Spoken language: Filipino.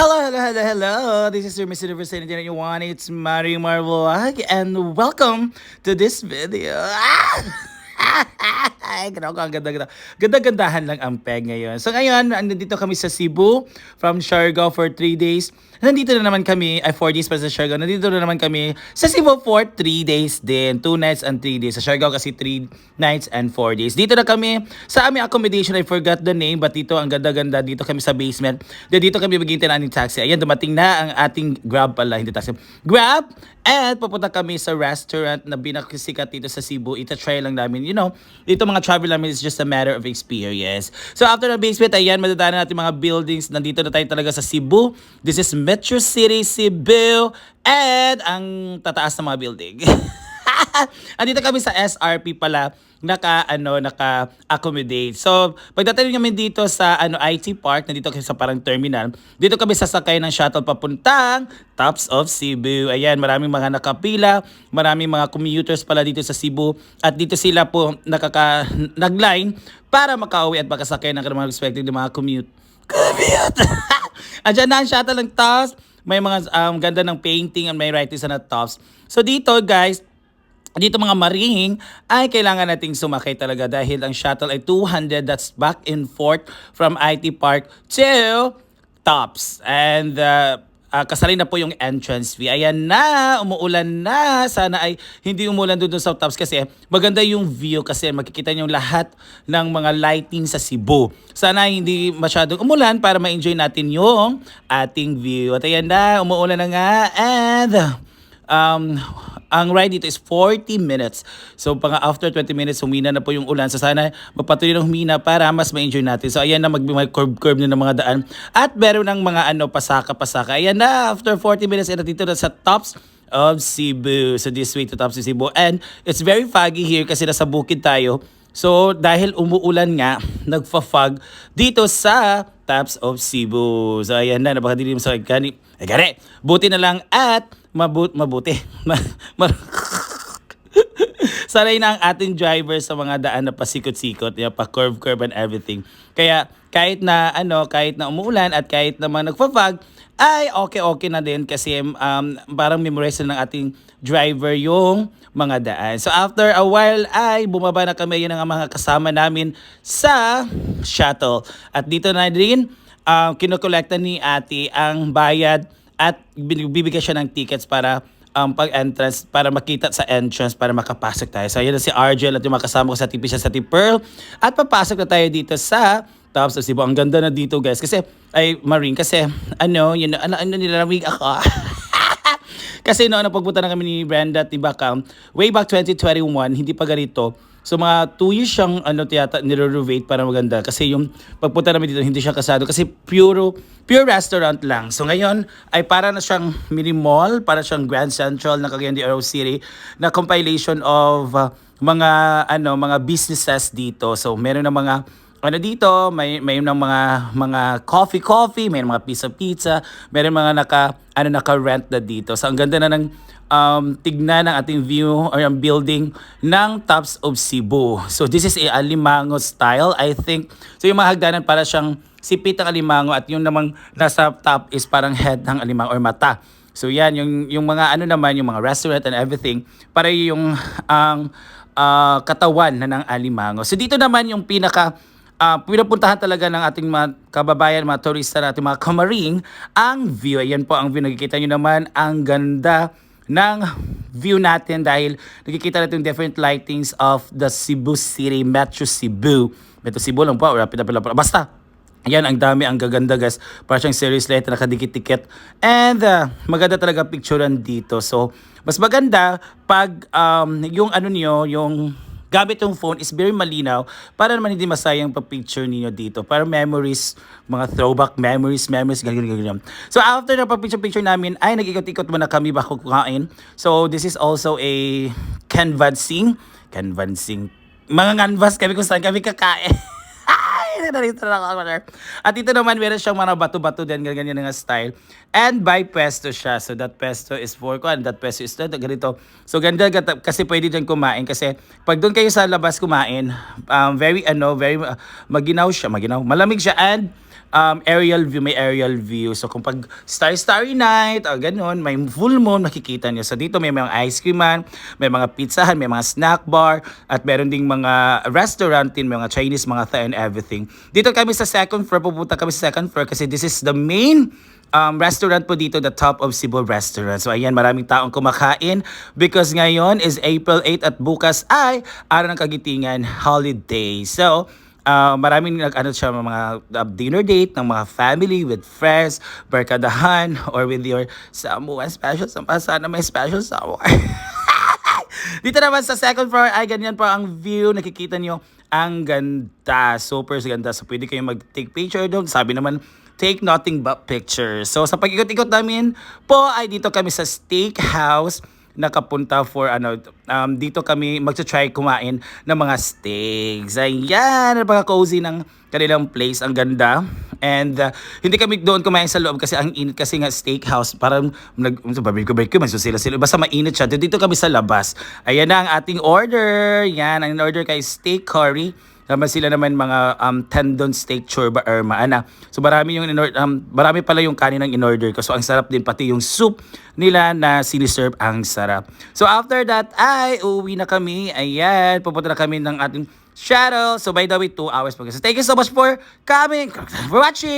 Hello, hello, hello, hello. This is your Miss Universe 2021. It's Mario Marvlog and welcome to this video. Ah! Ay, grabe ang ganda-ganda. Ganda-gandahan lang ang peg ngayon. So ngayon, nandito kami sa Cebu from Siargao for 3 days. Nandito na naman kami, ay 4 days pa sa Siargao. Nandito na naman kami sa Cebu for 3 days din. 2 nights and 3 days. Sa Siargao kasi 3 nights and 4 days. Dito na kami sa aming accommodation. I forgot the name but dito ang ganda-ganda. Dito kami sa basement. Dito kami maghintay ng taxi. Ayan, dumating na ang ating Grab pala. Hindi taxi. Grab! And pupunta kami sa restaurant na binakasikat dito sa Cebu. Ita-try lang namin. You know, dito mga travel namin is just a matter of experience. So after the basement, ayan, madadaanan natin mga buildings. Nandito na tayo talaga sa Cebu. This is Metro City, Cebu. And ang tataas na mga building. Andito kami sa SRP pala naka ano naka accommodate. So pagdating kami dito sa ano IT Park, nandito kami sa parang terminal. Dito kami sasakay ng shuttle papuntang Tops of Cebu. Ayan, maraming mga nakapila, maraming mga commuters pala dito sa Cebu at dito sila po nakaka nagline para makauwi at makasakay ng kanilang respective mga commute. Commute! Andiyan na ang shuttle ng Tops. May mga um, ganda ng painting and may writing sa na Tops. So dito guys, dito mga maring ay kailangan nating sumakay talaga dahil ang shuttle ay 200 that's back and forth from IT Park to Tops. And uh, uh, kasali na po yung entrance fee. Ayan na, umuulan na. Sana ay hindi umulan doon sa Tops kasi maganda yung view kasi makikita niyo lahat ng mga lighting sa Cebu. Sana hindi masyadong umulan para ma-enjoy natin yung ating view. At ayan na, umuulan na nga. And um, ang ride dito is 40 minutes. So pang after 20 minutes, humina na po yung ulan. So sana magpatuloy ng humina para mas ma-enjoy natin. So ayan na mag curve-curve na ng mga daan. At meron ng mga ano pasaka-pasaka. Ayan na, after 40 minutes, ito dito na sa tops of Cebu. So this way to tops of Cebu. And it's very foggy here kasi nasa bukid tayo. So, dahil umuulan nga, nagfa-fog dito sa Taps of Cebu. So, ayan na, napakadilim sa kani. Ay, gari, buti na lang at mabut mabuti. Ma- ma- Sanay na ang ating driver sa mga daan na pasikot-sikot, yung pa curve-curve and everything. Kaya kahit na ano, kahit na umuulan at kahit naman nagfa-fog, ay okay-okay na din kasi um, parang memorize na ng ating driver yung mga daan. So after a while ay bumaba na kami yun ang mga kasama namin sa shuttle. At dito na din um, kinukolekta ni ate ang bayad at bibigyan siya ng tickets para um, pag-entrance para makita sa entrance para makapasok tayo. So, ayan na si Argel at yung mga kasama ko sa TP siya sa Pearl. At papasok na tayo dito sa Tops of Cebu. Ang ganda na dito guys. Kasi, ay Marine, kasi ano, yun, ano, ano nilalamig ako. kasi no, ano, pagpunta na kami ni Brenda at ni Bakam, way back 2021, hindi pa ganito. So mga 2 years siyang ano tiyata nire-renovate para maganda kasi yung pagpunta namin dito hindi siya kasado kasi pure pure restaurant lang. So ngayon ay para na siyang mini mall, para siyang Grand Central ng Cagayan de Oro City na compilation of uh, mga ano mga businesses dito. So meron na mga ano dito, may may ng mga mga coffee coffee, may mga pizza pizza, meron mga naka ano naka rent na dito. So ang ganda na ng um, tignan ng ating view or ang building ng Tops of Cebu. So this is a Alimango style, I think. So yung mga hagdanan para siyang sipit ng Alimango at yung namang nasa top is parang head ng Alimango or mata. So yan, yung, yung mga ano naman, yung mga restaurant and everything, para yung ang uh, katawan na ng Alimango. So dito naman yung pinaka uh, pinapuntahan talaga ng ating mga kababayan, mga turista natin, mga kamaring, ang view. Ayan po ang view. Nakikita nyo naman, ang ganda ng view natin dahil nakikita natin yung different lightings of the Cebu City, Metro Cebu. Metro Cebu lang po, rapid pala. Basta, yan, ang dami, ang gaganda guys. Para siyang series light na nakadikit-tikit. And uh, maganda talaga picturean dito. So, mas maganda pag um, yung ano niyo, yung gamit yung phone is very malinaw para naman hindi masayang pa-picture niyo dito. Para memories, mga throwback memories, memories, ganyan, ganyan. So after na pa-picture-picture namin, ay nag-ikot-ikot muna kami bako kukain. So this is also a canvassing. Canvassing. Mga canvas kami kung saan kami kakain. narito na ako. At ito naman, meron siyang mga bato-bato din, ganyan nga style. And by pesto siya. So that pesto is for ko, and that pesto is that, ganito. So ganda kasi pwede dyan kumain. Kasi pag doon kayo sa labas kumain, um, very ano, very uh, maginaw siya, maginaw. Malamig siya and um, aerial view, may aerial view. So kung pag starry-starry night, o ganun, may full moon, makikita nyo. So dito may mga ice creaman, may mga pizzahan, may mga snack bar, at meron ding mga restaurant din, mga Chinese, mga Thai and everything. Dito kami sa second floor, pupunta kami sa second floor kasi this is the main um, restaurant po dito, the top of Cebu Restaurant. So ayan, maraming taong kumakain because ngayon is April 8 at bukas ay araw ng kagitingan holiday. So, uh, maraming nag ano siya mga uh, dinner date ng mga family with friends, barkadahan or with your someone special. Sana may special someone. Dito naman sa second floor ay ganyan po ang view. Nakikita nyo ang ganda. Super ganda. So pwede kayong mag-take picture doon. Sabi naman, take nothing but pictures. So sa pag-ikot-ikot namin po ay dito kami sa steakhouse nakapunta for ano um, dito kami magta-try kumain ng mga steaks. Ayan, napaka cozy ng kanilang place, ang ganda. And uh, hindi kami doon kumain sa loob kasi ang init kasi nga steakhouse parang nag barbecue barbecue man so sila sila basta mainit siya. Dito kami sa labas. Ayan na ang ating order. Yan, ang order kay steak curry. Naman sila naman mga um, tendon steak chorba or maana. So marami yung in um, marami pala yung kanin ng in-order ko. So ang sarap din pati yung soup nila na siniserve ang sarap. So after that ay uwi na kami. Ayan, pupunta na kami ng ating shuttle. So by the way, 2 hours pa. So thank you so much for coming, for watching.